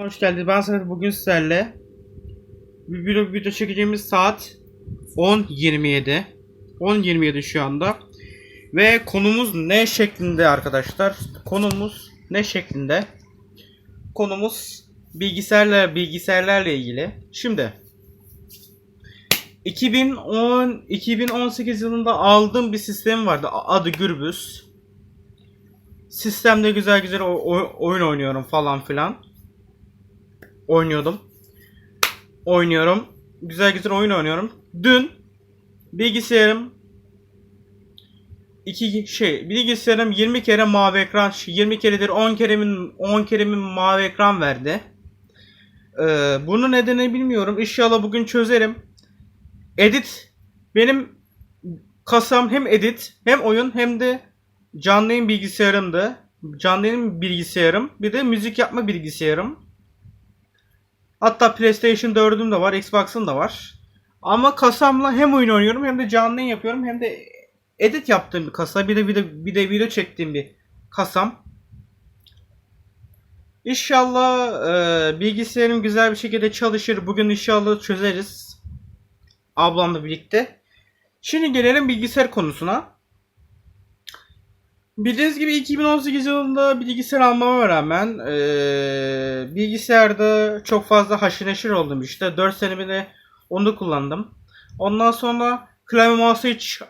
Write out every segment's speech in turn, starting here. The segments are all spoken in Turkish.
Hoş geldiniz. Ben Serhat. Bugün sizlerle bir video, video çekeceğimiz saat 10.27. 10.27 şu anda. Ve konumuz ne şeklinde arkadaşlar? Konumuz ne şeklinde? Konumuz bilgisayarla bilgisayarlarla ilgili. Şimdi 2010 2018 yılında aldığım bir sistem vardı. Adı Gürbüz. Sistemde güzel güzel oyun oynuyorum falan filan oynuyordum. Oynuyorum. Güzel güzel oyun oynuyorum. Dün bilgisayarım iki şey bilgisayarım 20 kere mavi ekran 20 keredir 10 keremin 10 keremin mavi ekran verdi. Ee, bunun nedeni bilmiyorum. İnşallah bugün çözerim. Edit benim kasam hem edit hem oyun hem de canlı yayın bilgisayarımdı. Canlı yayın bilgisayarım. Bir de müzik yapma bilgisayarım. Hatta PlayStation 4'üm de var, Xbox'ım da var. Ama kasamla hem oyun oynuyorum hem de canlı yapıyorum hem de edit yaptığım bir kasa. Bir de bir de bir de video çektiğim bir kasam. İnşallah e, bilgisayarım güzel bir şekilde çalışır. Bugün inşallah çözeriz. Ablamla birlikte. Şimdi gelelim bilgisayar konusuna. Bildiğiniz gibi 2018 yılında bilgisayar almama rağmen eee, bilgisayarda çok fazla haşır neşir oldum işte. 4 sene bile onu kullandım. Ondan sonra klavye mouse hiç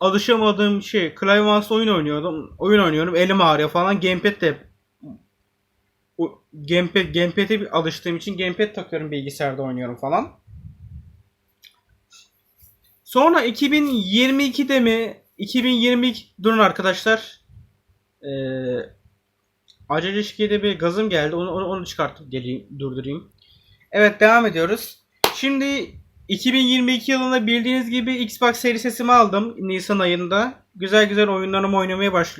alışamadığım şey. Klavye mouse oyun oynuyordum. Oyun oynuyorum. Elim ağrıyor falan. Gamepad de Gamepad, Gamepad'e alıştığım için Gamepad takıyorum bilgisayarda oynuyorum falan. Sonra 2022'de mi 2022 durun arkadaşlar. Ee, acele şikayede bir gazım geldi. Onu, onu, onu çıkartıp geleyim, durdurayım. Evet devam ediyoruz. Şimdi 2022 yılında bildiğiniz gibi Xbox Series S'imi aldım Nisan ayında. Güzel güzel oyunlarımı oynamaya baş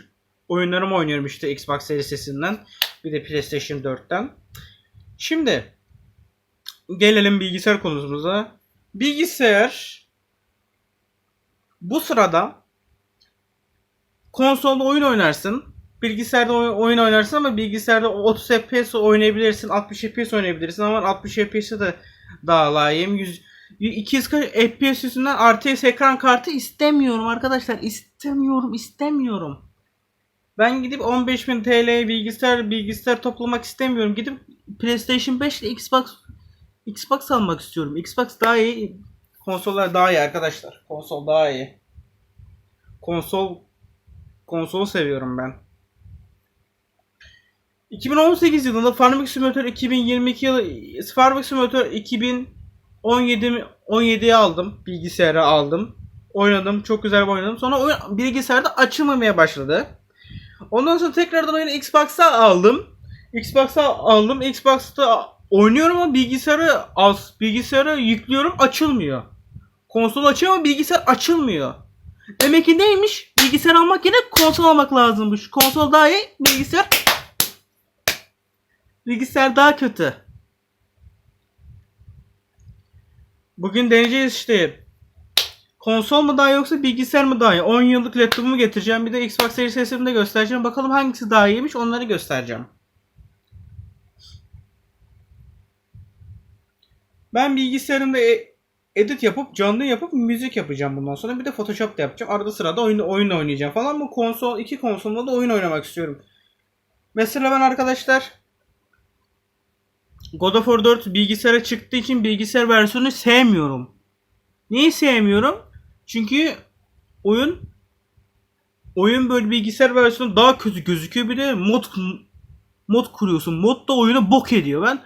oyunlarımı oynuyorum işte Xbox Series S'inden. Bir de PlayStation 4'ten. Şimdi gelelim bilgisayar konumuza. Bilgisayar bu sırada konsolda oyun oynarsın. Bilgisayarda oy- oyun oynarsın ama bilgisayarda 30 FPS oynayabilirsin, 60 FPS oynayabilirsin ama 60 FPS'e de daha layığım. 100 240 FPS üstünden RTS ekran kartı istemiyorum arkadaşlar. İstemiyorum, istemiyorum. Ben gidip 15.000 TL bilgisayar bilgisayar toplamak istemiyorum. Gidip PlayStation 5 ile Xbox Xbox almak istiyorum. Xbox daha iyi. Konsollar daha iyi arkadaşlar. Konsol daha iyi. Konsol konsol seviyorum ben. 2018 yılında Farming Simulator 2022 yılı Farming Simulator 2017 mi- 17'ye aldım. Bilgisayara aldım. Oynadım. Çok güzel oynadım. Sonra oyun bilgisayarda açılmamaya başladı. Ondan sonra tekrardan oyunu Xbox'a aldım. Xbox'a aldım. Xbox'ta oynuyorum ama bilgisayarı az bilgisayara yüklüyorum açılmıyor. Konsol açıyor ama bilgisayar açılmıyor. Demek ki neymiş? Bilgisayar almak yerine konsol almak lazımmış. Konsol daha iyi, bilgisayar bilgisayar daha kötü. Bugün deneyeceğiz işte. Konsol mu daha iyi yoksa bilgisayar mı daha iyi? 10 yıllık laptopumu getireceğim. Bir de Xbox Series S'imi de göstereceğim. Bakalım hangisi daha iyiymiş onları göstereceğim. Ben bilgisayarımda e- edit yapıp canlı yapıp müzik yapacağım bundan sonra. Bir de Photoshop da yapacağım. Arada sırada oyun, oyun oynayacağım falan. Bu konsol, iki konsolda da oyun oynamak istiyorum. Mesela ben arkadaşlar God of War 4 bilgisayara çıktığı için bilgisayar versiyonu sevmiyorum. Niye sevmiyorum? Çünkü oyun oyun böyle bilgisayar versiyonu daha kötü gözüküyor. Bir de mod mod kuruyorsun. Mod da oyunu bok ediyor. Ben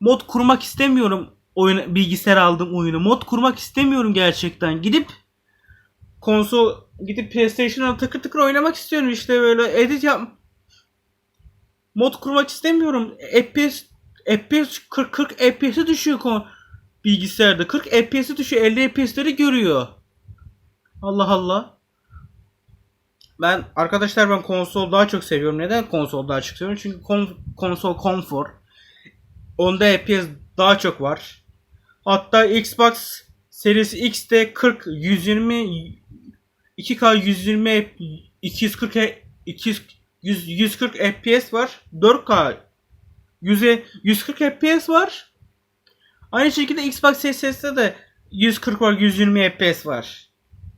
mod kurmak istemiyorum. Oyun bilgisayar aldım oyunu. Mod kurmak istemiyorum gerçekten. Gidip konsol gidip PlayStation'a takır takır oynamak istiyorum işte böyle edit yap mod kurmak istemiyorum. FPS FPS 40 40 FPS'e düşüyor kon bilgisayarda. 40 FPS'e düşüyor. 50 FPS'leri görüyor. Allah Allah. Ben arkadaşlar ben konsol daha çok seviyorum. Neden konsol daha çok seviyorum? Çünkü kon- konsol konfor. Onda FPS daha çok var. Hatta Xbox Series X'te 40 120 2K 120 240 200 100, 140 FPS var. 4K 100'e 140 FPS var. Aynı şekilde Xbox Series S'te de 140 var, 120 FPS var.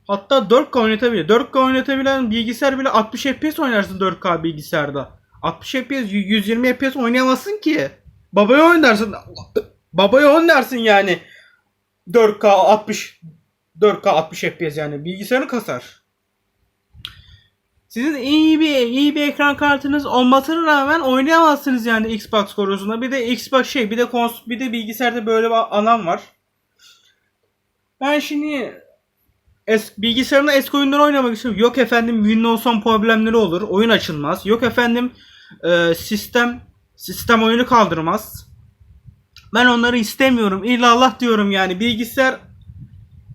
Hatta 4K oynatabiliyor. 4K oynatabilen bilgisayar bile 60 FPS oynarsın 4K bilgisayarda. 60 FPS, 120 FPS oynayamazsın ki. Babaya oynarsın. Babaya oynarsın yani. 4K 60 4K 60 FPS yani bilgisayarı kasar. Sizin iyi bir iyi bir ekran kartınız olmasına rağmen oynayamazsınız yani Xbox konusunda. Bir de Xbox şey, bir de kons bir de bilgisayarda böyle bir alan var. Ben şimdi es, bilgisayarına eski oyunları oynamak istiyorum. Yok efendim Windows'un problemleri olur. Oyun açılmaz. Yok efendim e, sistem sistem oyunu kaldırmaz. Ben onları istemiyorum. İllallah diyorum yani. Bilgisayar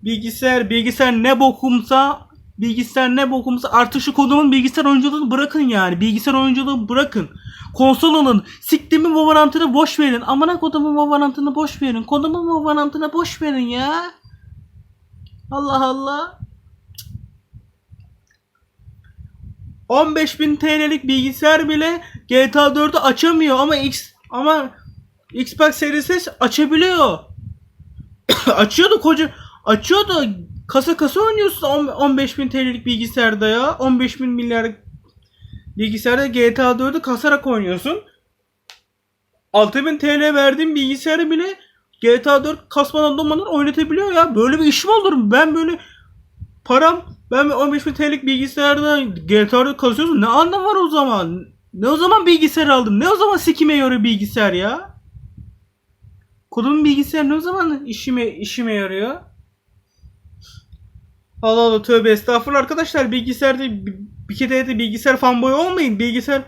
bilgisayar bilgisayar ne bokumsa bilgisayar ne bokumsa artık şu kodumun bilgisayar oyunculuğunu bırakın yani. Bilgisayar oyunculuğunu bırakın. Konsol alın. Siktimin Valorant'ını boş verin. Amına kodumun Valorant'ını boş verin. Kodumun Valorant'ını boş verin ya. Allah Allah. 15.000 TL'lik bilgisayar bile GTA 4'ü açamıyor ama X ama Xbox Series S açabiliyor. açıyordu koca açıyordu kasa kasa oynuyorsun 15.000 TL'lik bilgisayarda ya. 15.000 milyar bilgisayarda GTA 4'ü kasarak oynuyorsun. 6000 TL verdiğim bilgisayarı bile GTA 4 kasmadan donmadan oynatabiliyor ya. Böyle bir iş mi olur? Ben böyle param ben 15.000 TL'lik bilgisayarda GTA 4 kasıyorsun. Ne anlam var o zaman? Ne o zaman bilgisayar aldım? Ne o zaman sikime yarıyor bilgisayar ya? Kodumun bilgisayar ne zaman işime işime yarıyor? Allah Allah tövbe estağfurullah arkadaşlar bilgisayarda bir, kere de bilgisayar fanboy olmayın. Bilgisayar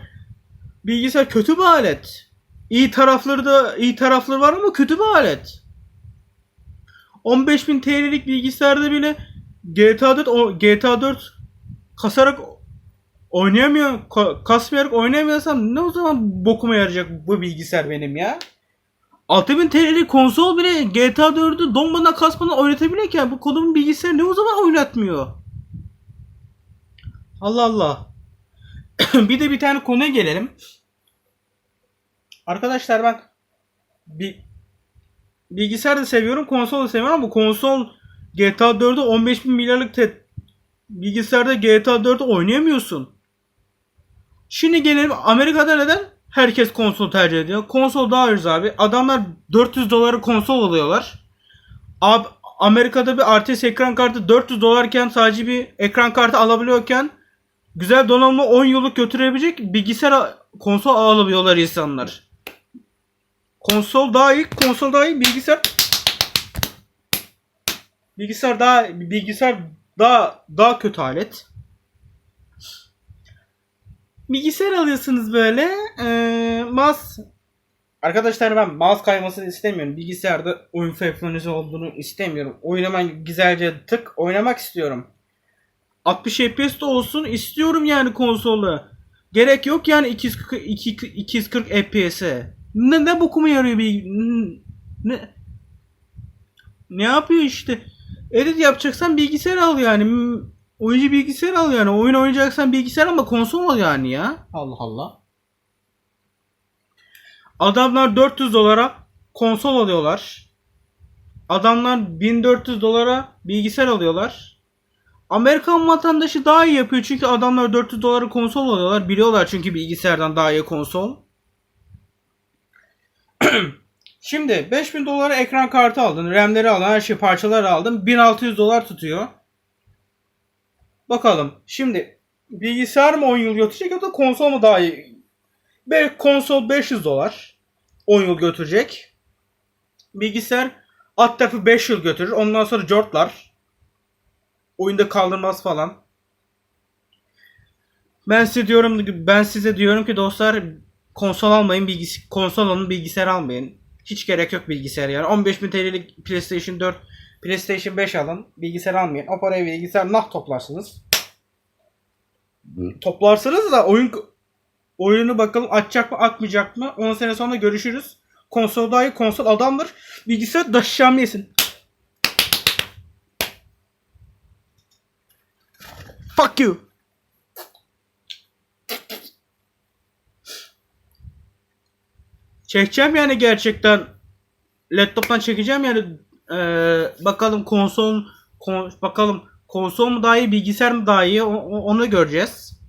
bilgisayar kötü bir alet. İyi tarafları da iyi tarafları var ama kötü bir alet. 15.000 TL'lik bilgisayarda bile GTA 4 o, GTA 4 kasarak oynayamıyor ka- kasmayarak oynayamıyorsam ne o zaman bokuma yarayacak bu bilgisayar benim ya? 6000 TL'lik konsol bile GTA 4'ü donmadan kasmadan oynatabiliyorken bu kodumun bilgisayar ne o zaman oynatmıyor? Allah Allah. bir de bir tane konuya gelelim. Arkadaşlar ben bir bilgisayar da seviyorum, konsol da seviyorum ama bu konsol GTA 4'ü 15 bin milyarlık te- bilgisayarda GTA 4'ü oynayamıyorsun. Şimdi gelelim Amerika'da neden herkes konsol tercih ediyor? Konsol daha ucuz abi. Adamlar 400 dolara konsol alıyorlar. Abi Amerika'da bir RTS ekran kartı 400 dolarken sadece bir ekran kartı alabiliyorken güzel donanımlı 10 yıllık götürebilecek bilgisayar konsol alabiliyorlar insanlar. Konsol daha iyi, konsol daha iyi, bilgisayar bilgisayar daha bilgisayar daha daha kötü alet. Bilgisayar alıyorsunuz böyle. Ee, mouse Arkadaşlar ben mouse kaymasını istemiyorum. Bilgisayarda oyun feflonisi olduğunu istemiyorum. Oynaman güzelce tık oynamak istiyorum. 60 FPS de olsun istiyorum yani konsolu. Gerek yok yani 240, 240 FPS'e. Ne, ne bokuma yarıyor bir ne ne yapıyor işte. Edit yapacaksan bilgisayar al yani. Oyuncu bilgisayar al yani. Oyun oynayacaksan bilgisayar ama konsol al yani ya. Allah Allah. Adamlar 400 dolara konsol alıyorlar. Adamlar 1400 dolara bilgisayar alıyorlar. Amerikan vatandaşı daha iyi yapıyor çünkü adamlar 400 dolara konsol alıyorlar. Biliyorlar çünkü bilgisayardan daha iyi konsol. Şimdi 5000 dolara ekran kartı aldın, RAM'leri aldın, her şey parçaları aldın. 1600 dolar tutuyor. Bakalım. Şimdi bilgisayar mı 10 yıl götürecek yoksa konsol mu daha iyi? Belki konsol 500 dolar 10 yıl götürecek. Bilgisayar alt tarafı 5 yıl götürür. Ondan sonra jortlar. Oyunda kaldırmaz falan. Ben size diyorum ben size diyorum ki dostlar konsol almayın bilgis konsol alın bilgisayar almayın. Hiç gerek yok bilgisayar yani. 15.000 TL'lik PlayStation 4 PlayStation 5 alın. Bilgisayar almayın. O parayı bilgisayar nah toplarsınız. Toplarsınız da oyun oyunu bakalım açacak mı atmayacak mı? 10 sene sonra görüşürüz. Konsol daha iyi konsol adamdır. Bilgisayar daşşam yesin. Fuck you. Çekeceğim yani gerçekten. Laptoptan çekeceğim yani. Ee, bakalım konsol kon- bakalım konsol mu daha iyi bilgisayar mı daha iyi o- onu göreceğiz.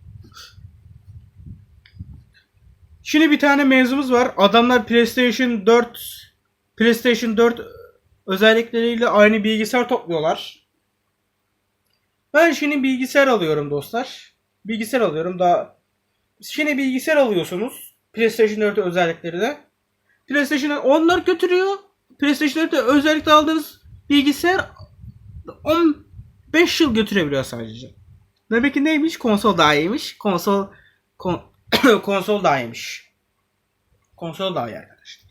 Şimdi bir tane mevzumuz var. Adamlar PlayStation 4 PlayStation 4 özellikleriyle aynı bilgisayar topluyorlar. Ben şimdi bilgisayar alıyorum dostlar. Bilgisayar alıyorum daha. Şimdi bilgisayar alıyorsunuz. PlayStation 4 özellikleri de. PlayStation onlar götürüyor. PlayStation 4'te özellikle aldığınız bilgisayar 15 yıl götürebiliyor sadece. Demek ki neymiş? Konsol daha iyiymiş. Konsol kon- konsol daha iyiymiş. Konsol daha iyi arkadaşlar.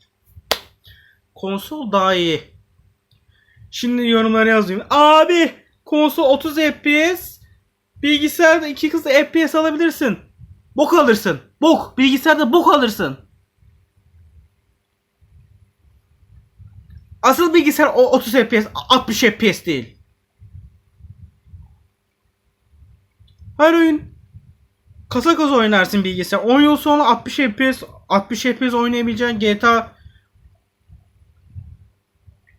Konsol daha iyi. Şimdi yorumlara yazayım. Abi konsol 30 FPS bilgisayarda 2 hızlı FPS alabilirsin. Bok alırsın. Bok. Bilgisayarda bok alırsın. Asıl bilgisayar o 30 FPS 60 FPS değil. Her oyun kasa kasa oynarsın bilgisayar. 10 yıl sonra 60 FPS 60 FPS oynayabileceğin GTA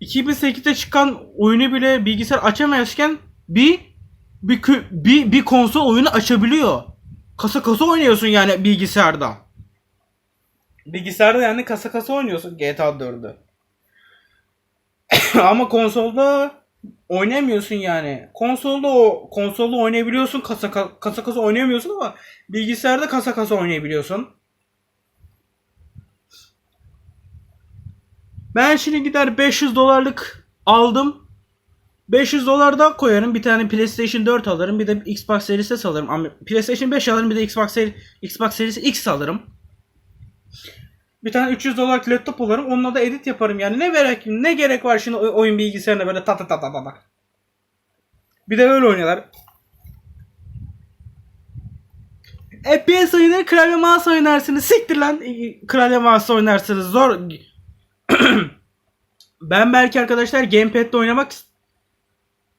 2008'de çıkan oyunu bile bilgisayar açamazken bir bir bir, bir konsol oyunu açabiliyor. Kasa kasa oynuyorsun yani bilgisayarda. Bilgisayarda yani kasa kasa oynuyorsun GTA 4'ü. Ama konsolda oynamıyorsun yani. Konsolda o konsolda oynayabiliyorsun kasa ka- kasa kasa oynayamıyorsun ama bilgisayarda kasa kasa oynayabiliyorsun. Ben şimdi gider 500 dolarlık aldım. 500 dolar da koyarım. Bir tane PlayStation 4 alırım. Bir de Xbox Series S alırım. PlayStation 5 alırım. Bir de Xbox, Xbox Series X alırım. Bir tane 300 dolarlık laptop alırım. Onunla da edit yaparım. Yani ne gerek ne gerek var şimdi oyun bilgisayarına böyle ta ta ta ta ta. Bir de öyle oynuyorlar. FPS oyunları klavye mouse oynarsınız. Siktir lan. Klavye mouse oynarsınız. Zor. ben belki arkadaşlar gamepad'le oynamak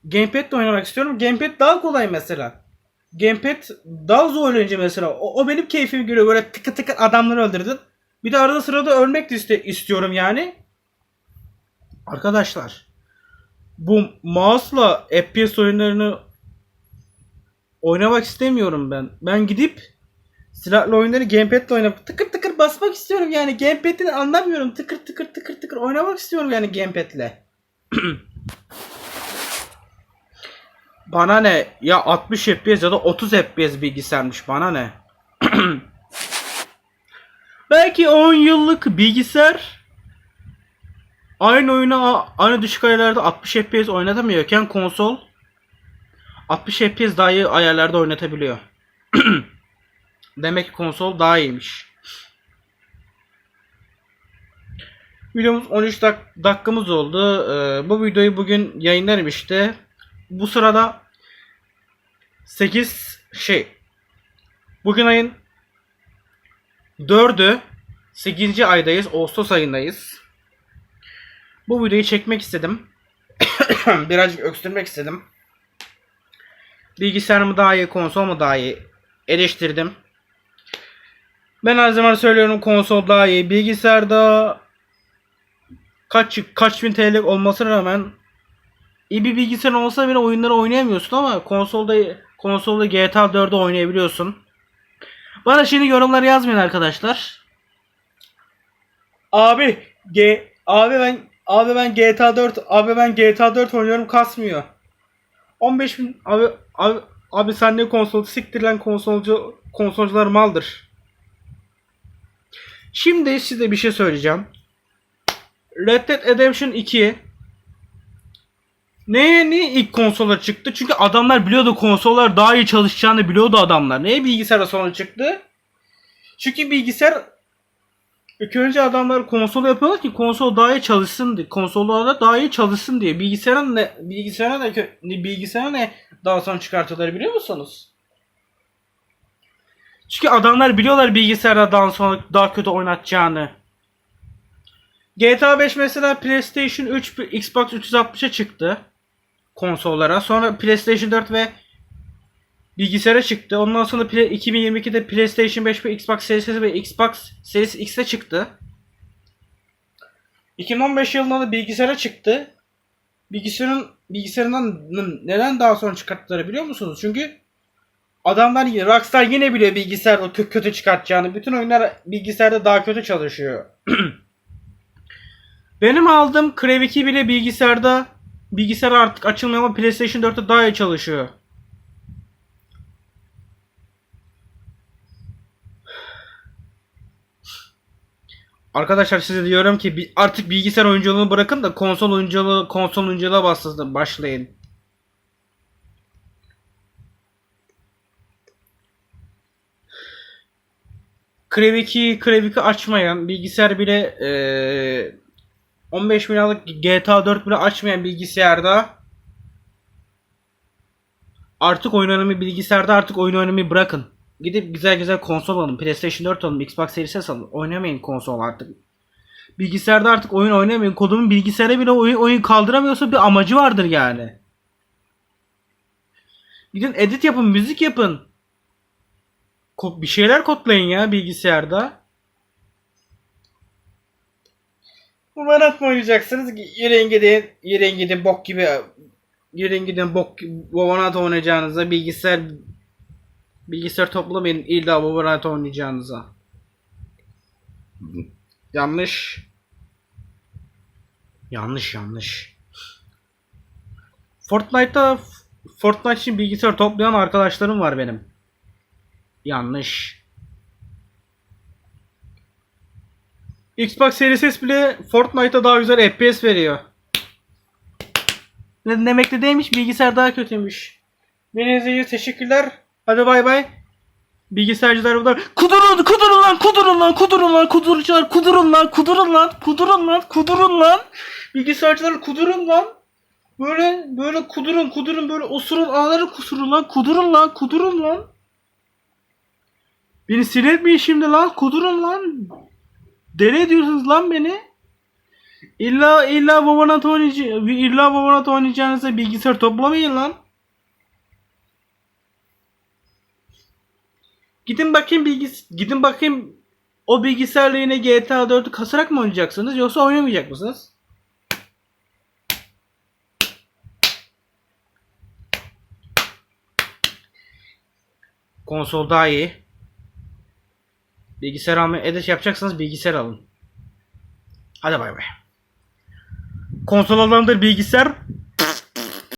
gamepad'le oynamak istiyorum. Gamepad daha kolay mesela. Gamepad daha zor önce mesela. O, o benim keyfimi görüyor. Böyle tıkı tıkı adamları öldürdün. Bir de arada sırada ölmek de istiyorum yani. Arkadaşlar bu mouse'la FPS oyunlarını oynamak istemiyorum ben. Ben gidip silahlı oyunları gamepad'le oynamak tıkır tıkır basmak istiyorum yani gamepad'ini anlamıyorum. Tıkır tıkır tıkır tıkır oynamak istiyorum yani gamepad'le. Bana ne? Ya 60 FPS ya da 30 FPS bilgisayarmış bana ne? Belki 10 yıllık bilgisayar aynı oyunu aynı düşük ayarlarda 60 FPS oynatamıyorken konsol 60 FPS daha iyi ayarlarda oynatabiliyor. Demek ki konsol daha iyiymiş. Videomuz 13 dak- dakikamız oldu. Ee, bu videoyu bugün yayınlarım işte. Bu sırada 8 şey bugün ayın 4'ü 8. aydayız. Ağustos ayındayız. Bu videoyu çekmek istedim. Birazcık öksürmek istedim. Bilgisayar mı daha iyi, konsol mu daha iyi eleştirdim. Ben her zaman söylüyorum konsol daha iyi. Bilgisayarda kaç kaç bin TL olmasına rağmen iyi bir bilgisayar olsa bile oyunları oynayamıyorsun ama konsolda konsolda GTA 4'ü oynayabiliyorsun. Bana şimdi yorumları yazmayın arkadaşlar. Abi G abi ben abi ben GTA 4 abi ben GTA 4 oynuyorum kasmıyor. 15 bin abi abi abi sen ne konsol siktir lan konsolcu konsolcular maldır. Şimdi size bir şey söyleyeceğim. Red Dead Redemption 2 Neye niye ilk konsola çıktı? Çünkü adamlar biliyordu konsollar daha iyi çalışacağını biliyordu adamlar. Neye bilgisayara sonra çıktı? Çünkü bilgisayar ilk önce adamlar konsol yapıyorlar ki konsol daha iyi çalışsın diye. Konsollarda daha iyi çalışsın diye. Bilgisayara ne bilgisayara ne bilgisayara ne daha sonra çıkartıyorlar biliyor musunuz? Çünkü adamlar biliyorlar bilgisayarda daha sonra daha kötü oynatacağını. GTA 5 mesela PlayStation 3, Xbox 360'a çıktı konsollara. Sonra PlayStation 4 ve bilgisayara çıktı. Ondan sonra Play- 2022'de PlayStation 5 ve Xbox Series ve Xbox Series X'e çıktı. 2015 yılında da bilgisayara çıktı. Bilgisayarın bilgisayarından neden daha sonra çıkarttıkları biliyor musunuz? Çünkü adamlar Rockstar yine biliyor bilgisayarda kö- kötü çıkartacağını. Bütün oyunlar bilgisayarda daha kötü çalışıyor. Benim aldığım Crave 2 bile bilgisayarda bilgisayar artık açılmıyor ama PlayStation 4'te daha iyi çalışıyor. Arkadaşlar size diyorum ki artık bilgisayar oyunculuğunu bırakın da konsol oyunculuğu konsol oyunculuğa bastı- başlayın. Crave 2, Crave 2 açmayan bilgisayar bile eee 15 bin liralık GTA 4 bile açmayan bilgisayarda artık oyun oynamayı bilgisayarda artık oyun oynamayı bırakın. Gidip güzel güzel konsol alın. PlayStation 4 alın. Xbox Series alın. Oynamayın konsol artık. Bilgisayarda artık oyun oynamayın. Kodumun bilgisayara bile oyun, oyun kaldıramıyorsa bir amacı vardır yani. Gidin edit yapın, müzik yapın. Ko- bir şeyler kodlayın ya bilgisayarda. Valorant mı oynayacaksınız? Yürüyün gidin, yürüyün gidin bok gibi yürüyün gidin bok Valorant oynayacağınıza bilgisayar bilgisayar toplamayın illa Valorant oynayacağınıza. Yanlış. Yanlış yanlış. Fortnite'da Fortnite için bilgisayar toplayan arkadaşlarım var benim. Yanlış. Xbox Series S bile Fortnite'a daha güzel FPS veriyor. Ne demek de değilmiş bilgisayar daha kötüymüş. Beni izlediğiniz teşekkürler. Hadi bay bay. Bilgisayarcılar bunlar. Kudurun, kudurun lan, kudurun lan, kudurun lan, kudurcular, kudurun lan, kudurun lan, kudurun lan, kudurun lan. Bilgisayarcılar kudurun lan. Böyle böyle kudurun, kudurun böyle osurun, ağları kusurun lan, kudurun lan, kudurun lan. Beni sinir etmeyin şimdi lan, kudurun lan. Deli ediyorsunuz lan beni. İlla illa Valorant oynayacağınız illa Valorant oynayacağınızda bilgisayar toplamayın lan. Gidin bakayım bilgis gidin bakayım o bilgisayarla yine GTA 4'ü kasarak mı oynayacaksınız yoksa oynamayacak mısınız? Konsol daha iyi. Bilgisayar almayı edit yapacaksanız bilgisayar alın. Hadi bay bay. Konsol alandır bilgisayar